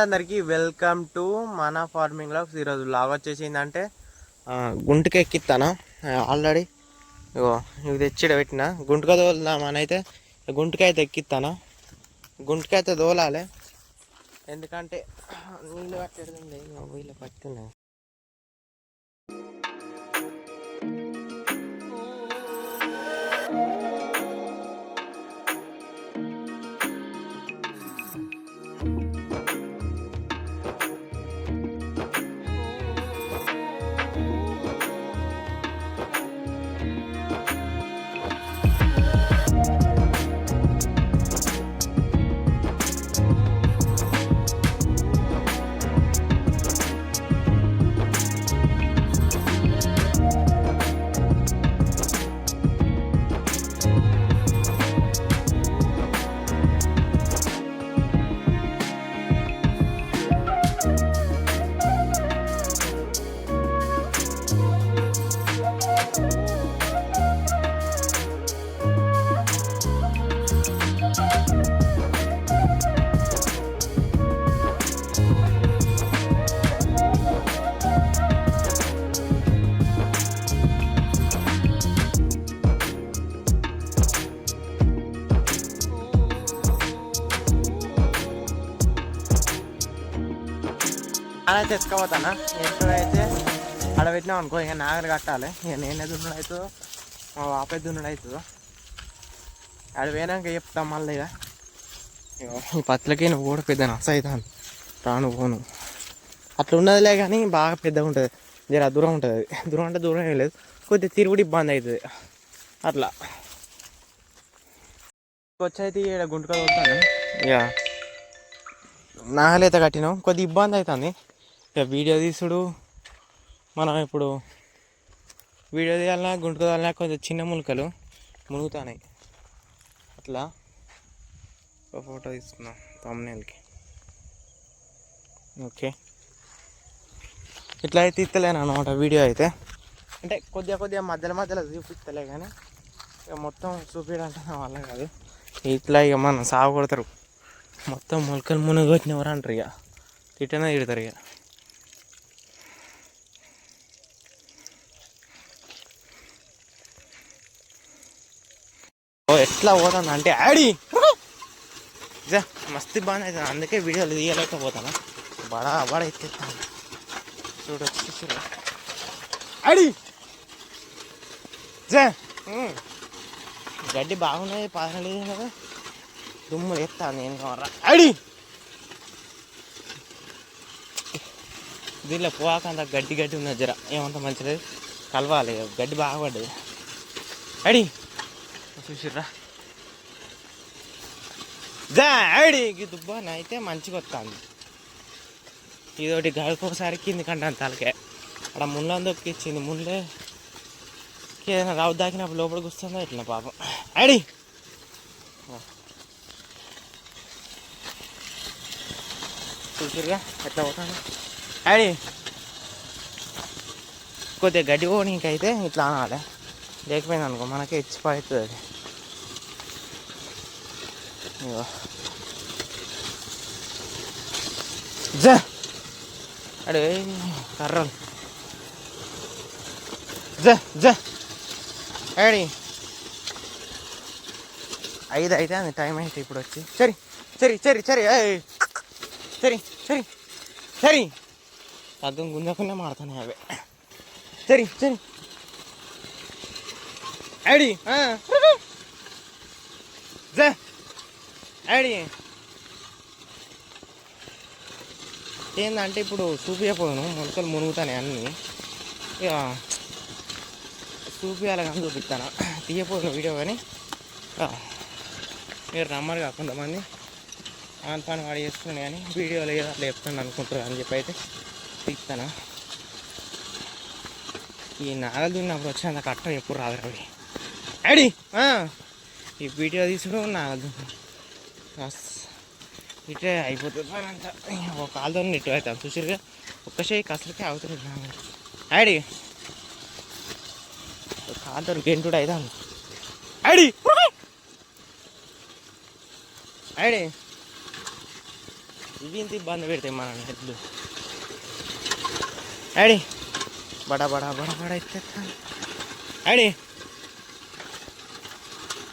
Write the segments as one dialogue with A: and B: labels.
A: అందరికీ welcome to మన farming vlogs ఈరోజు లాగ్ వచ్చేసి ఏంటంటే గుంటుక ఎక్కిస్తాను ఆల్రెడీ ఇగో నువ్వు తెచ్చిడ పెట్టిన గుంటుక తోలుదామనైతే గుంటుక అయితే ఎక్కిస్తాను గుంటుక అయితే తోలాలి ఎందుకంటే నీళ్ళు పట్టేది వీళ్ళు పట్టున్నాయి అలా తెచ్చుకోపోతానా ఎప్పుడు అయితే అక్కడ పెట్టినాం అనుకో ఇంకా నాగలి కట్టాలి ఇక నేనే దున్నుడు అవుతుందో మా బాపే దున్నుడు అవుతుందో అక్కడ పోయినాక చెప్తాం మళ్ళీ ఇక ఈ పత్తులకి నువ్వు కూడా పెద్ద నచ్చ రాను పోను అట్లా ఉన్నదిలే కానీ బాగా పెద్దగా ఉంటుంది జర దూరం ఉంటుంది దూరం అంటే దూరం ఏం లేదు కొద్దిగా తిరుగుడు ఇబ్బంది అవుతుంది అట్లా వచ్చైతే ఇక్కడ గుంటుకలు వస్తాను ఇక నాగలైతే కట్టినాం కొద్ది ఇబ్బంది అవుతుంది ఇక వీడియో తీసుడు మనం ఇప్పుడు వీడియో తీయాలన్నా గుంటుకోదాలన్నా కొంచెం చిన్న ములకలు మునుగుతున్నాయి అట్లా ఒక ఫోటో తీసుకుందాం తమ్నేల్కి ఓకే ఇట్లా అయితే ఇస్తలేను అనమాట వీడియో అయితే అంటే కొద్దిగా కొద్దిగా మధ్యలో మధ్యలో చూపిస్తలే కానీ ఇక మొత్తం చూపించడానికి వల్ల కాదు ఇట్లా ఇక మనం సాగు కొడతారు మొత్తం మొలకలు మునగొచ్చినవరు అంటారు ఇక తిట్టనే తిడతారు ఇక ఓ ఎట్లా పోతాను అంటే ఇదే మస్తు బాగానే అవుతుంది అందుకే వీడియోలు తీయలేకపోతాను బడా బడా ఎత్తిస్తాను చూడు వచ్చి చూడు గడ్డి బాగున్నాయి పదలేదు కదా దుమ్ము ఎత్తాను నేను కావాలా యాడీ దీనిలో పోక అంత గడ్డి గడ్డి ఉన్న జర ఏమంత మంచిది కలవాలి గడ్డి బాగా పడ్డది అడి చూసిర్రా గాడికి దుబ్బాన అయితే మంచిగా వస్తుంది ఇదొకటి గడుకోసారి కింది కంటాను తలకే అక్కడ ముళ్ళని దొక్కిచ్చింది ముళ్ళే ఏదైనా రావు దాకినప్పుడు లోపలికి వస్తుందో ఇట్లా పాపం అడి చూసిరుగా ఎట్లా పోతాను అడి కొద్దిగా గడ్డి పోనీకైతే ఇట్లా అనాలి లేకపోయింది అనుకో మనకే ఇచ్చి పడుతుంది అది జా అడే కర్రలు జా జా అడి ఐదు అయితే అది టైం అయితే ఇప్పుడు వచ్చి సరి సరి సరి సరి సరి సరి సరి తగ్గం గుంజకుండా మారుతున్నాయి అవి సరి సరి ఆడి ఆడి ఏంటంటే ఇప్పుడు చూపించకపోయాను మొలకలు మునుగుతానే అన్నీ ఇక చూపించాలి కానీ చూపిస్తాను తీయపోయిన వీడియో కానీ మీరు నమ్మరుగా కొంతమంది ఆన్ పాన్ వాడి చేస్తుంది కానీ వీడియో లేదు అట్లా చెప్తాను అనుకుంటారు అని చెప్పి అయితే తీస్తాను ఈ నాగలు తిన్నప్పుడు వచ్చేంత కట్టం ఎప్పుడు రాదు రవి అడి ఈ వీడియో తీసుకుని నా ఇటే అయిపోతుంది అంత ఒక కాలుతో నెట్టు అవుతాం చూసారుగా ఒక్కసేపు కసరికే అవుతున్నాను ఆడి కాలుతో గెంటుడు అవుతాను ఆడి ఆడి ఇవి ఇంత ఇబ్బంది పెడతాయి మన ఎద్దు ఆడి బడా బడా బడా బడా ఎత్తాను ఆడి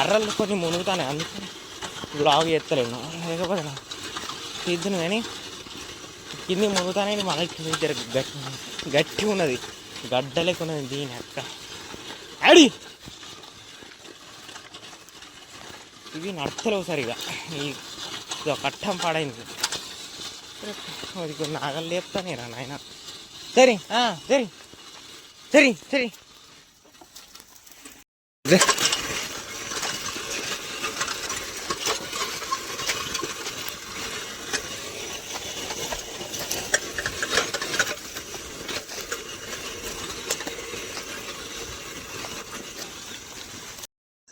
A: అర్రలు కొన్ని మునుగుతానే అందుకని బ్లాగ్ చేస్తలేను లేకపోతే తీద్దును కానీ కింది మునుగుతానే మనకి ఇద్దరు గట్టి గట్టి ఉన్నది గడ్డలేకున్నది దీని అక్క అడి ఇవి నడతలేవు సరిగా ఈ కట్టం పాడైంది అది కొన్ని నాగలు లేపుతానే రా నాయన సరే సరే సరే సరే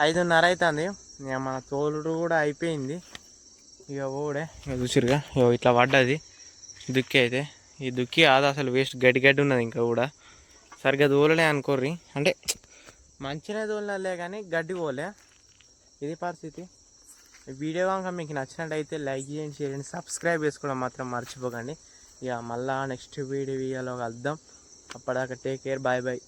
A: ఐదున్నర అవుతుంది ఇక మన తోలుడు కూడా అయిపోయింది ఇక ఓడే ఇక చూసిరుగా ఇక ఇట్లా పడ్డది దుక్కి అయితే ఈ దుక్కి అది అసలు వేస్ట్ గడ్డి గడ్డి ఉన్నది ఇంకా కూడా సరిగ్గా తోలలే అనుకోర్రి అంటే మంచిగా తోలలే కానీ గడ్డి పోలే ఇది పరిస్థితి వీడియో కనుక మీకు నచ్చినట్టయితే లైక్ చేయండి షేర్ చేయండి సబ్స్క్రైబ్ చేసుకోవడం మాత్రం మర్చిపోకండి ఇక మళ్ళీ నెక్స్ట్ వీడియో వీడియోలో కలుద్దాం అప్పటిదాకా టేక్ కేర్ బాయ్ బాయ్